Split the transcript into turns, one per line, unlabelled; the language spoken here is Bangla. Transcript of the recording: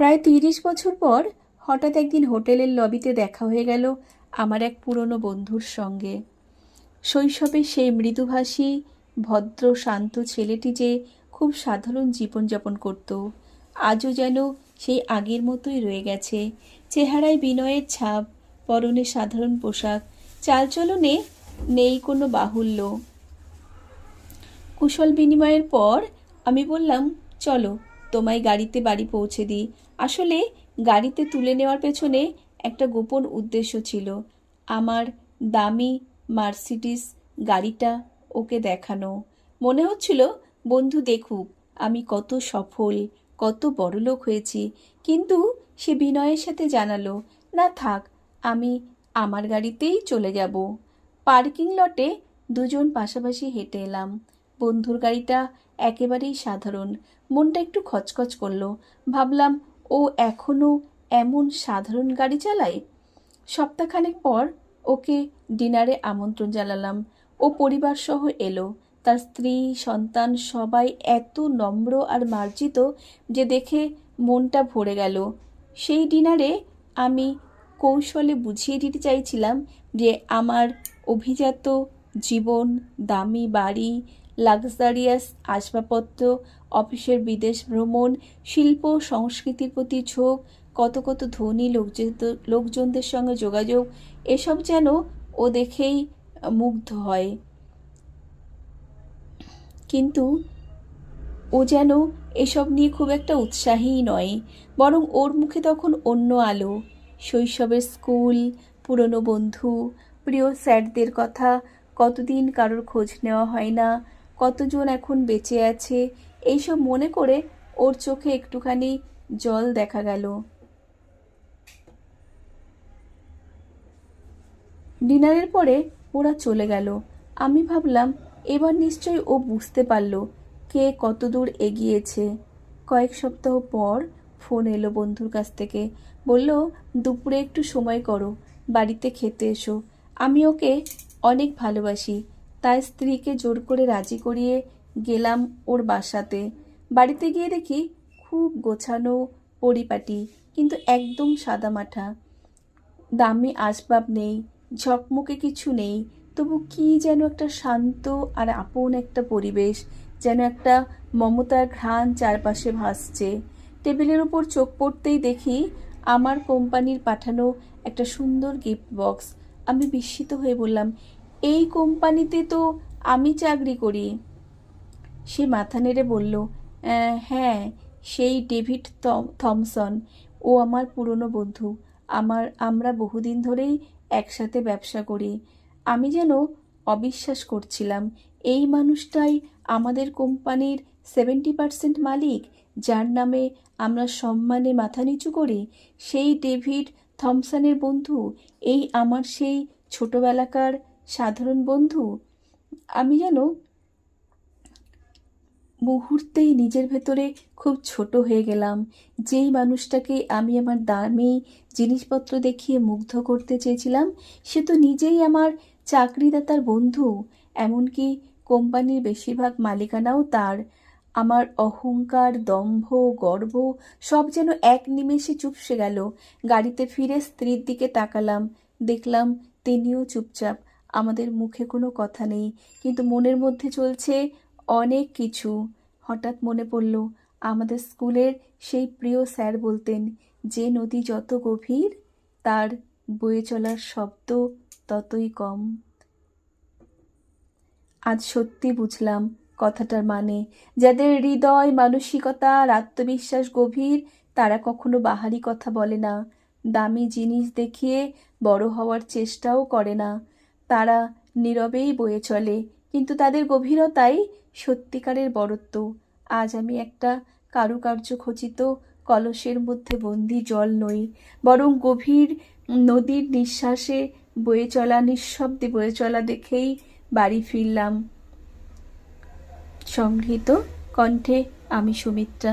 প্রায় তিরিশ বছর পর হঠাৎ একদিন হোটেলের লবিতে দেখা হয়ে গেল আমার এক পুরনো বন্ধুর সঙ্গে। শৈশবে সেই মৃদুভাষী, ভদ্র, শান্ত ছেলেটি যে খুব সাধারণ জীবনযাপন করত, আজও যেন সেই আগের মতোই রয়ে গেছে। চেহারায় বিনয়ের ছাপ, পরনে সাধারণ পোশাক, চালচলনে নেই কোনো বাহুল্য। কুশল বিনিময়ের পর আমি বললাম, চলো। তোমায় গাড়িতে বাড়ি পৌঁছে দিই। আসলে গাড়িতে তুলে নেওয়ার পেছনে একটা গোপন উদ্দেশ্য ছিল। আমার দামি মার্সিডিস গাড়িটা ওকে দেখানো। মনে হচ্ছিল, বন্ধু দেখুক, আমি কত সফল, কত বড়লোক হয়েছি। কিন্তু সে বিনয়ের সাথে জানালো, না থাক, আমি আমার গাড়িতেই চলে যাব। পার্কিং লটে দুজন পাশাপাশি হেঁটে এলাম। বন্ধুর গাড়িটা একেবারেই সাধারণ। মনটা একটু খচখচ করল। ভাবলাম, ও এখনও এমন সাধারণ গাড়ি চালায়? সপ্তাহখানেক পর ওকে ডিনারে আমন্ত্রণ জানালাম। ও পরিবার সহ এলো। তার স্ত্রী, সন্তান সবাই এত নম্র আর মার্জিত যে দেখে মনটা ভরে গেল। সেই ডিনারে আমি কৌশলে বুঝিয়ে দিতে চাইছিলাম যে আমার অভিজাত জীবন, দামি বাড়ি লাক্সারিয়াস আসবাবপত্র, অফিসের বিদেশ ভ্রমণ, শিল্প, সংস্কৃতির প্রতি ঝোঁক, কত কত ধনী লোকজন লোকজনদের সঙ্গে যোগাযোগ, এসব যেন ও দেখেই মুগ্ধ হয়। কিন্তু ও যেন এসব নিয়ে খুব একটা উৎসাহী নয়, বরং ওর মুখে তখন অন্য আলো। শৈশবের স্কুল, পুরনো বন্ধু, প্রিয় স্যারদের কথা, কতদিন কারোর খোঁজ নেওয়া হয় না কতজন এখন বেঁচে আছে? এইসব মনে করে ওর চোখে একটুখানি জল দেখা গেল। ডিনারের পরে ওরা চলে গেল। আমি ভাবলাম, এবার নিশ্চয়ই ও বুঝতে পারল কে কত দূর এগিয়েছে। কয়েক সপ্তাহ পর ফোন এলো বন্ধুর কাছ থেকে। বলল, দুপুরে একটু সময় করো, বাড়িতে খেতে এসো। আমি ওকে অনেক ভালোবাসি। তাই স্ত্রীকে জোর করে রাজি করিয়ে গেলাম ওর বাসাতে। বাড়িতে গিয়ে দেখি খুব গোছানো, পরিপাটি, কিন্তু একদম সাদামাঠা দামি আসবাব নেই, ঝকমকে কিছু নেই, তবু কি যেন একটা শান্ত আর আপন একটা পরিবেশ, যেন একটা মমতার ঘ্রাণ চারপাশে ভাসছে। টেবিলের উপর চোখ পড়তেই দেখি আমার কোম্পানির পাঠানো একটা সুন্দর গিফট বক্স। আমি বিস্মিত হয়ে বললাম এই কোম্পানিতে তো আমি চাকরি করি। সে মাথা নেড়ে বলল হ্যাঁ সেই ডেভিড থমসন। ও আমার পুরনো বন্ধু। আমার, আমরা বহুদিন ধরেই একসাথে ব্যবসা করি। আমি যেন অবিশ্বাস করছিলাম। এই মানুষটাই আমাদের কোম্পানির সেভেন্টি পার্সেন্ট মালিক, যার নামে আমরা সম্মানে মাথা নিচু করি। সেই ডেভিড থমসনের বন্ধু, এই আমার সেই ছোটবেলাকার সাধারণ বন্ধু, আমি যেন মুহূর্তেই নিজের ভেতরে খুব ছোট হয়ে গেলাম। যেই মানুষটাকে আমি আমার দামি জিনিসপত্র দেখিয়ে মুগ্ধ করতে চেয়েছিলাম, সে তো নিজেই আমার চাকরিদাতার বন্ধু, এমনকি কোম্পানির বেশিরভাগ মালিকানাও তার। আমার অহংকার, দম্ভ, গর্ব সব যেন এক নিমেষে চুপসে গেল। গাড়িতে ফিরে স্ত্রীর দিকে তাকালাম, দেখলাম তিনিও চুপচাপ। আমাদের মুখে কোনো কথা নেই। কিন্তু মনের মধ্যে চলছে অনেক কিছু। হঠাৎ মনে পড়ল, আমাদের স্কুলের সেই প্রিয় স্যার বলতেন, যে নদী যত গভীর, তার বয়ে চলার শব্দ ততই কম। আজ সত্যি বুঝলাম কথাটার মানে। যাদের হৃদয়, মানসিকতা আর আত্মবিশ্বাস গভীর, তারা কখনো বাহারি কথা বলে না। দামি জিনিস দেখিয়ে বড় হওয়ার চেষ্টাও করে না। তারা নীরবেই বয়ে চলে, কিন্তু তাদের গভীরতাই সত্যিকারের বড়ত্ব। আজ আমি একটা কারুকার্য খচিত কলসের মধ্যে বন্দি জল নই, বরং গভীর নদীর নিঃশ্বাসে বয়ে চলা, নিঃশব্দে বয়ে চলা দেখেই বাড়ি ফিরলাম। সংগৃহীত কণ্ঠে আমি সুমিত্রা।